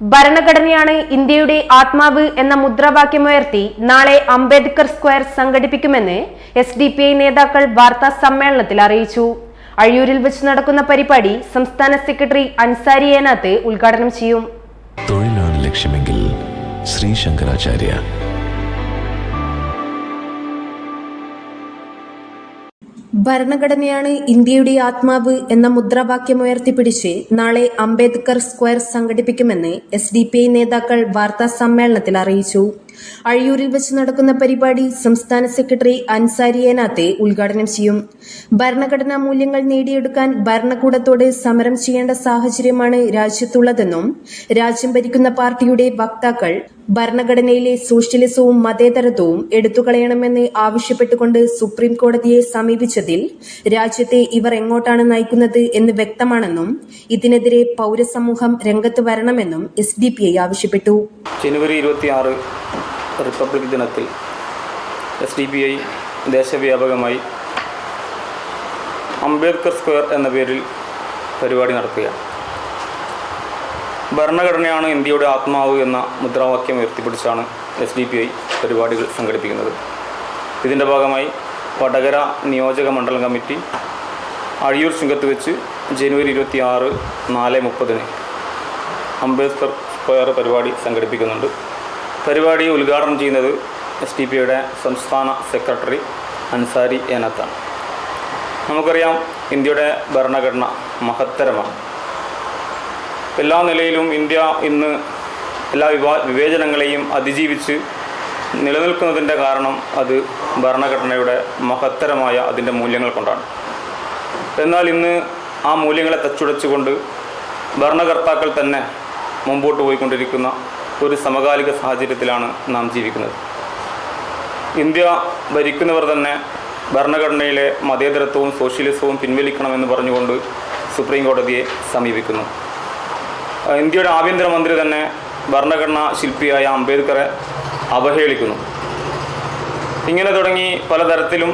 ഭരണഘടനയാണ് ഇന്ത്യയുടെ ആത്മാവ് എന്ന മുദ്രാവാക്യമുയർത്തി നാളെ അംബേദ്കർ സ്ക്വയർ സംഘടിപ്പിക്കുമെന്ന് എസ് ഡി പി ഐ നേതാക്കൾ വാർത്താ സമ്മേളനത്തിൽ അറിയിച്ചു. അഴിയൂരിൽ വെച്ച് നടക്കുന്ന പരിപാടി സംസ്ഥാന സെക്രട്ടറി അൻസാരി ഏനാത്ത് ഉദ്ഘാടനം ചെയ്യും. തൊഴിലാണ് ലക്ഷ്യമെങ്കിൽ ശ്രീ ശങ്കരാചാര്യ ഭരണഘടനയാണ് ഇന്ത്യയുടെ ആത്മാവ് എന്ന മുദ്രാവാക്യം ഉയർത്തിപ്പിടിച്ച് നാളെ അംബേദ്കർ സ്ക്വയർ സംഘടിപ്പിക്കുമെന്ന് എസ് നേതാക്കൾ വാർത്താ സമ്മേളനത്തിൽ അറിയിച്ചു. അഴിയൂരിൽ വെച്ച് നടക്കുന്ന പരിപാടി സംസ്ഥാന സെക്രട്ടറി അൻസാരി ഏനാത്തെ ഉദ്ഘാടനം ചെയ്യും. ഭരണഘടനാ മൂല്യങ്ങൾ നേടിയെടുക്കാൻ ഭരണകൂടത്തോട് സമരം ചെയ്യേണ്ട സാഹചര്യമാണ് രാജ്യത്തുള്ളതെന്നും രാജ്യം ഭരിക്കുന്ന പാർട്ടിയുടെ വക്താക്കൾ ഭരണഘടനയിലെ സോഷ്യലിസവും മതേതരത്വവും എടുത്തുകളയണമെന്ന് ആവശ്യപ്പെട്ടുകൊണ്ട് സുപ്രീം കോടതിയെ സമീപിച്ചതിൽ രാജ്യത്തെ ഇവർ എങ്ങോട്ടാണ് നയിക്കുന്നത് എന്ന് വ്യക്തമാണെന്നും ഇതിനെതിരെ പൗരസമൂഹം രംഗത്ത് വരണമെന്നും എസ് ആവശ്യപ്പെട്ടു. ജനുവരി ഇരുപത്തിയാറ് റിപ്പബ്ലിക് ദിനത്തിൽ എസ് ഡി ബി ഐ ദേശവ്യാപകമായി അംബേദ്കർ സ്ക്വയർ എന്ന പേരിൽ പരിപാടി നടത്തുകയാണ് ഭരണഘടനയാണ് ഇന്ത്യയുടെ ആത്മാവ് എന്ന മുദ്രാവാക്യം ഉയർത്തിപ്പിടിച്ചാണ് എസ് ഡി പി ഐ പരിപാടികൾ സംഘടിപ്പിക്കുന്നത്. ഇതിന്റെ ഭാഗമായി വടകര നിയോജക മണ്ഡലം കമ്മിറ്റി അഴിയൂർ ശൃംഗത്ത് വെച്ച് ജനുവരി ഇരുപത്തി ആറ് നാല് മുപ്പതിന് അംബേദ്കർ സ്ക്വയർ പരിപാടി സംഘടിപ്പിക്കുന്നുണ്ട്. പരിപാടി ഉദ്ഘാടനം ചെയ്യുന്നത് എസ് ടി പിയുടെ സംസ്ഥാന സെക്രട്ടറി അൻസാരി ഏനത്താണ്. നമുക്കറിയാം ഇന്ത്യയുടെ ഭരണഘടന മഹത്തരമാണ്. എല്ലാ നിലയിലും ഇന്ത്യ ഇന്ന് എല്ലാ വിവാ വിവേചനങ്ങളെയും അതിജീവിച്ച് നിലനിൽക്കുന്നതിന്റെ കാരണം അത് ഭരണഘടനയുടെ മഹത്തരമായ അതിന്റെ മൂല്യങ്ങൾ കൊണ്ടാണ്. എന്നാൽ ഇന്ന് ആ മൂല്യങ്ങളെ തച്ചുടച്ചുകൊണ്ട് ഭരണകർത്താക്കൾ തന്നെ മുമ്പോട്ട് പോയിക്കൊണ്ടിരിക്കുന്ന ഒരു സമകാലിക സാഹചര്യത്തിലാണ് നാം ജീവിക്കുന്നത്. ഇന്ത്യ ഭരിക്കുന്നവർ തന്നെ ഭരണഘടനയിലെ മതേതരത്വവും സോഷ്യലിസവും പിൻവലിക്കണമെന്ന് പറഞ്ഞുകൊണ്ട് സുപ്രീം കോടതിയെ സമീപിക്കുന്നു. ഇന്ത്യയുടെ ആഭ്യന്തരമന്ത്രി തന്നെ ഭരണഘടനാ ശില്പിയായ അംബേദ്കറെ അവഹേളിക്കുന്നു. ഇങ്ങനെ തുടങ്ങി പലതരത്തിലും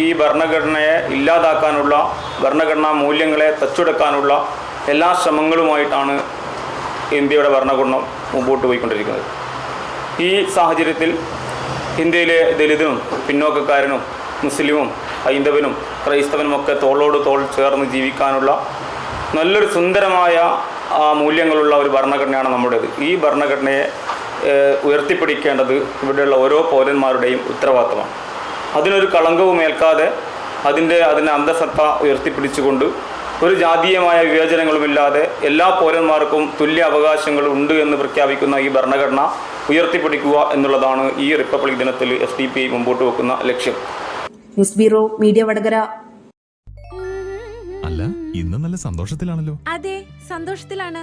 ഈ ഭരണഘടനയെ ഇല്ലാതാക്കാനുള്ള ഭരണഘടനാ മൂല്യങ്ങളെ തച്ചുടക്കാനുള്ള എല്ലാ ശ്രമങ്ങളുമായിട്ടാണ് ഇന്ത്യയുടെ ഭരണകൂടം മുമ്പോട്ട് പോയിക്കൊണ്ടിരിക്കുന്നത്. ഈ സാഹചര്യത്തിൽ ഇന്ത്യയിലെ ദലിതനും പിന്നോക്കക്കാരനും മുസ്ലിമും ഹൈന്ദവനും ക്രൈസ്തവനും ഒക്കെ തോളോട് തോൾ ചേർന്ന് ജീവിക്കാനുള്ള നല്ലൊരു സുന്ദരമായ മൂല്യങ്ങളുള്ള ഒരു ഭരണഘടനയാണ് നമ്മുടേത്. ഈ ഭരണഘടനയെ ഉയർത്തിപ്പിടിക്കേണ്ടത് ഇവിടെയുള്ള ഓരോ പൗരന്മാരുടെയും ഉത്തരവാദിത്തമാണ്. അതിനൊരു കളങ്കവും ഏൽക്കാതെ അതിന്റെ അതിന്റെ അന്തസത്ത ഉയർത്തിപ്പിടിച്ചുകൊണ്ട് ഒരു ജാതീയമായ വിവേചനങ്ങളുമില്ലാതെ എല്ലാ പൗരന്മാർക്കും തുല്യ അവകാശങ്ങൾ ഉണ്ട് എന്ന് പ്രഖ്യാപിക്കുന്ന ഈ ഭരണഘടന ഉയർത്തിപ്പിടിക്കുക എന്നുള്ളതാണ് ഈ റിപ്പബ്ലിക് ദിനത്തിൽ എസ് ഡി പി മുമ്പോട്ട് വെക്കുന്ന ലക്ഷ്യം. News bureau media Vadakara. അല്ല ഇന്ന് നല്ല സന്തോഷത്തിലാണല്ലോ. അതെ സന്തോഷത്തിലാണ്.